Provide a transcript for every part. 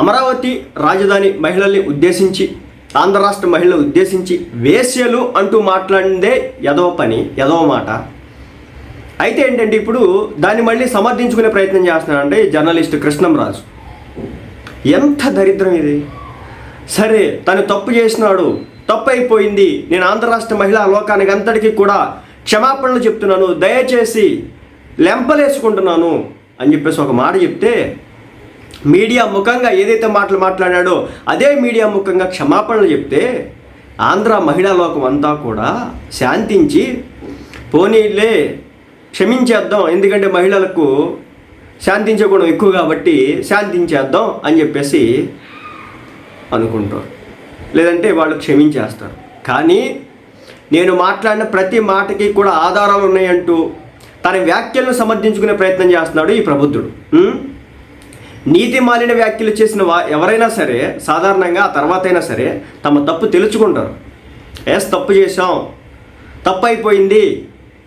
అమరావతి రాజధాని మహిళల్ని ఉద్దేశించి ఆంధ్ర రాష్ట్ర మహిళలు ఉద్దేశించి వేశ్యలు అంటూ మాట్లాడిందే యదో పని యదో మాట. అయితే ఏంటంటే ఇప్పుడు దాన్ని మళ్ళీ సమర్థించుకునే ప్రయత్నం చేస్తున్నాడంటే జర్నలిస్ట్ కృష్ణంరాజు. ఎంత దరిద్రం ఇది? సరే తను తప్పు చేసినాడు తప్పు అయిపోయింది నేను ఆంధ్ర రాష్ట్ర మహిళా లోకానికి అంతటికీ కూడా క్షమాపణలు చెప్తున్నాను. దయచేసి లెంపలేసుకుంటున్నాను అని చెప్పేసి ఒక మాట చెప్తే మీడియా ముఖంగా ఏదైతే మాటలు మాట్లాడాడో అదే మీడియా ముఖంగా క్షమాపణలు చెప్తే ఆంధ్ర మహిళా లోకం అంతా కూడా శాంతించి పోనీలే క్షమించేద్దాం ఎందుకంటే మహిళలకు శాంతించే గుణం ఎక్కువ కాబట్టి శాంతించేద్దాం అని చెప్పేసి అనుకుంటారు. లేదంటే వాళ్ళు క్షమించేస్తారు. కానీ నేను మాట్లాడిన ప్రతి మాటకి కూడా ఆధారాలు ఉన్నాయంటూ తన వ్యాఖ్యలను సమర్థించుకునే ప్రయత్నం చేస్తున్నాడు ఈ ప్రబుద్ధుడు. నీతి మాలిన వ్యాఖ్యలు చేసిన వా ఎవరైనా సరే సాధారణంగా ఆ తర్వాత అయినా సరే తమ తప్పు తెలుసుకుంటారు. ఎస్ తప్పు చేసాం తప్పు అయిపోయింది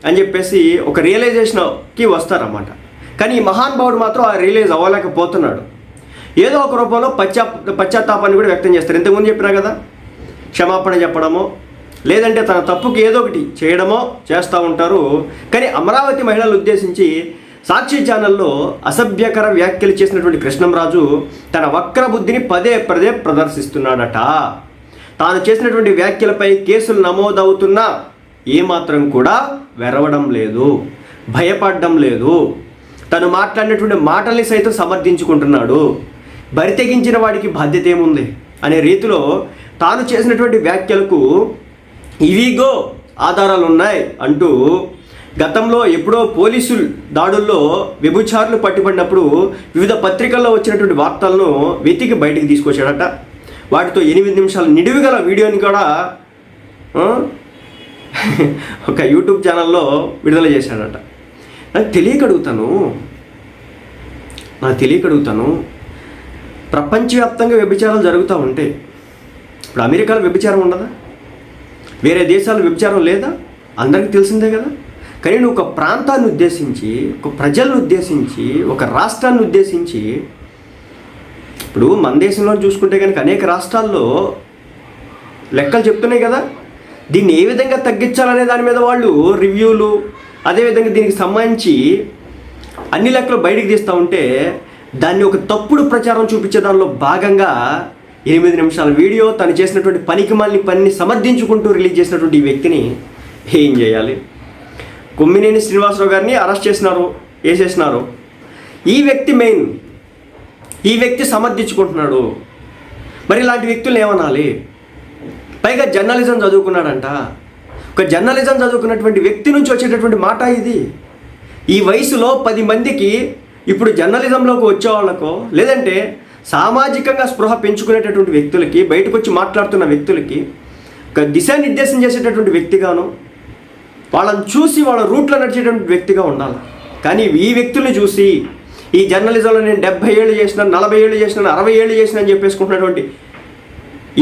అని చెప్పేసి ఒక రియలైజేషన్కి వస్తారన్నమాట. కానీ ఈ మహానుభావుడు మాత్రం ఆ రియలైజ్ అవ్వలేకపోతున్నాడు. ఏదో ఒక రూపంలో పశ్చా పశ్చాత్తాపాన్ని కూడా వ్యక్తం చేస్తారు. ఇంతకుముందు చెప్పినా కదా క్షమాపణ చెప్పడమో లేదంటే తన తప్పుకి ఏదో ఒకటి చేయడమో చేస్తూ ఉంటారు. కానీ అమరావతి మహిళలు ఉద్దేశించి సాక్షి ఛానల్లో అసభ్యకర వ్యాఖ్యలు చేసినటువంటి కృష్ణంరాజు తన వక్ర బుద్ధిని పదే పదే ప్రదర్శిస్తున్నాడట. తాను చేసినటువంటి వ్యాఖ్యలపై కేసులు నమోదవుతున్నా ఏమాత్రం కూడా వెరవడం లేదు భయపడడం లేదు. తను మాట్లాడినటువంటి మాటల్ని సైతం సమర్థించుకుంటున్నాడు. బరితెగించిన వాడికి బాధ్యత ఏముంది? అనే రీతిలో తాను చేసినటువంటి వ్యాఖ్యలకు ఇవిగో ఆధారాలు ఉన్నాయి అంటూ గతంలో ఎప్పుడో పోలీసులు దాడుల్లో వ్యభిచారులు పట్టుబడినప్పుడు వివిధ పత్రికల్లో వచ్చినటువంటి వార్తలను వెతికి బయటికి తీసుకొచ్చాడట. వాటితో ఎనిమిది నిమిషాల నిడివి గల వీడియోని కూడా ఒక యూట్యూబ్ ఛానల్లో విడుదల చేశాడట. నాకు తెలియక అడుగుతాను నాకు తెలియక అడుగుతాను ప్రపంచవ్యాప్తంగా వ్యభిచారాలు జరుగుతూ ఉంటే ఇప్పుడు అమెరికాలో వ్యభిచారం ఉండదా? వేరే దేశాల్లో వ్యభిచారం లేదా? అందరికీ తెలిసిందే కదా. కానీ నువ్వు ఒక ప్రాంతాన్ని ఉద్దేశించి ఒక ప్రజలను ఉద్దేశించి ఒక రాష్ట్రాన్ని ఉద్దేశించి ఇప్పుడు మన దేశంలో చూసుకుంటే కనుక అనేక రాష్ట్రాల్లో లెక్కలు చెప్తున్నాయి కదా. దీన్ని ఏ విధంగా తగ్గించాలనే దాని మీద వాళ్ళు రివ్యూలు అదేవిధంగా దీనికి సంబంధించి అన్ని లెక్కలు బయటికి తీస్తూ ఉంటే దాన్ని ఒక తప్పుడు ప్రచారం చూపించే దానిలో భాగంగా ఎనిమిది నిమిషాల వీడియో తను చేసినటువంటి పనికి మళ్ళీ పనిని సమర్థించుకుంటూ రిలీజ్ చేసినటువంటి ఈ వ్యక్తిని ఏం చేయాలి? కొమ్మినేని శ్రీనివాసరావు గారిని అరెస్ట్ చేసినారు వేసేసినారు. ఈ వ్యక్తి మెయిన్ ఈ వ్యక్తి సమర్థించుకుంటున్నాడు. మరి ఇలాంటి వ్యక్తులు ఏమనాలి? పైగా జర్నలిజం చదువుకున్నాడంట. ఒక జర్నలిజం చదువుకున్నటువంటి వ్యక్తి నుంచి వచ్చేటటువంటి మాట ఇది. ఈ వయసులో పది మందికి ఇప్పుడు జర్నలిజంలోకి వచ్చే వాళ్ళకో లేదంటే సామాజికంగా స్పృహ పెంచుకునేటటువంటి వ్యక్తులకి బయటకు వచ్చి మాట్లాడుతున్న వ్యక్తులకి ఒక దిశానిర్దేశం చేసేటటువంటి వ్యక్తిగాను వాళ్ళని చూసి వాళ్ళ రూట్లో నడిచేటువంటి వ్యక్తిగా ఉండాలి. కానీ ఈ వ్యక్తుల్ని చూసి ఈ జర్నలిజంలో నేను డెబ్బై ఏళ్ళు చేసిన నలభై ఏళ్ళు చేసిన అరవై ఏళ్ళు చేసిన అని చెప్పేసుకుంటున్నటువంటి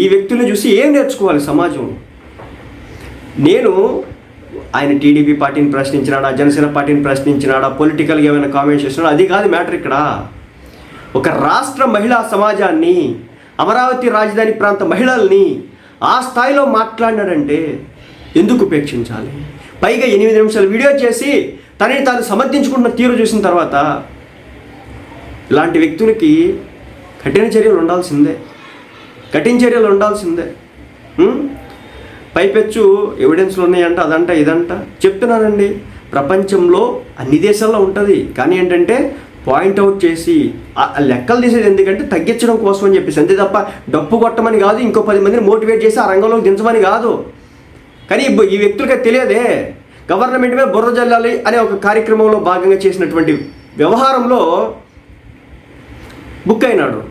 ఈ వ్యక్తుల్ని చూసి ఏం నేర్చుకోవాలి సమాజం? నేను ఆయన టీడీపీ పార్టీని ప్రశ్నించినాడా జనసేన పార్టీని ప్రశ్నించినాడా పొలిటికల్గా ఏమైనా కామెంట్స్ చేసినాడా అది కాదు మ్యాటర్ ఇక్కడ. ఒక రాష్ట్ర మహిళా సమాజాన్ని అమరావతి రాజధాని ప్రాంత మహిళల్ని ఆ స్థాయిలో మాట్లాడినాడంటే ఎందుకు ఉపేక్షించాలి? పైగా ఎనిమిది నిమిషాలు వీడియో చేసి తనని తాను సమర్థించుకుంటున్న తీరు చూసిన తర్వాత ఇలాంటి వ్యక్తులకి కఠిన చర్యలు ఉండాల్సిందే. కఠిన చర్యలు ఉండాల్సిందే. పైపెచ్చు ఎవిడెన్స్లు ఉన్నాయంట అదంట ఇదంట. చెప్తున్నానండి. ప్రపంచంలో అన్ని దేశాల్లో ఉంటుంది. కానీ ఏంటంటే పాయింట్అవుట్ చేసి ఆ లెక్కలు తీసేది ఎందుకంటే తగ్గించడం కోసం అని చెప్పేసి. అంతే తప్ప డప్పు కొట్టమని కాదు ఇంకో పది మందిని మోటివేట్ చేసి ఆ రంగంలోకి దించమని కాదు. కానీ ఈ వ్యక్తులకి తెలియదే. గవర్నమెంట్ మీద బుర్ర జల్లాలి అనే ఒక కార్యక్రమంలో భాగంగా చేసినటువంటి వ్యవహారంలో బుక్ అయినాడు.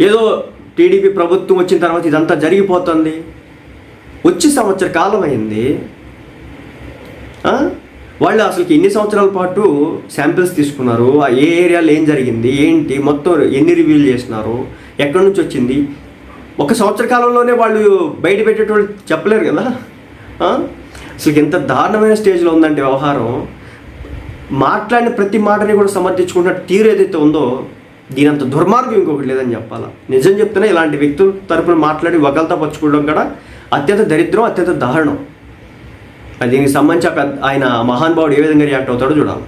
ఏదో టీడీపీ ప్రభుత్వం వచ్చిన తర్వాత ఇదంతా జరిగిపోతుంది. వచ్చి సంవత్సర కాలం అయింది. వాళ్ళు అసలుకి ఎన్ని సంవత్సరాల పాటు శాంపిల్స్ తీసుకున్నారు? ఆ ఏ ఏరియాలో ఏం జరిగింది? ఏంటి? మొత్తం ఎన్ని రివ్యూలు చేసినారు? ఎక్కడి నుంచి వచ్చింది? ఒక సంవత్సర కాలంలోనే వాళ్ళు బయట పెట్టేటోళ్ళు చెప్పలేరు కదా? సో అసలు ఎంత దారుణమైన స్టేజ్లో ఉందంటే వ్యవహారం. మాట్లాడిన ప్రతి మాటని కూడా సమర్థించుకున్న తీరు ఏదైతే ఉందో దీనంత దుర్మార్గం ఇంకొకటి లేదని చెప్పాలా? నిజం చెప్తేనే ఇలాంటి వ్యక్తుల తరపున మాట్లాడి ఒకళ్ళతో పచ్చుకోవడం కూడా అత్యంత దరిద్రం అత్యంత దారుణం. దీనికి సంబంధించి పెద్ద- ఆయన మహానుభావుడు ఏ విధంగా రియాక్ట్ అవుతాడో చూడాలి.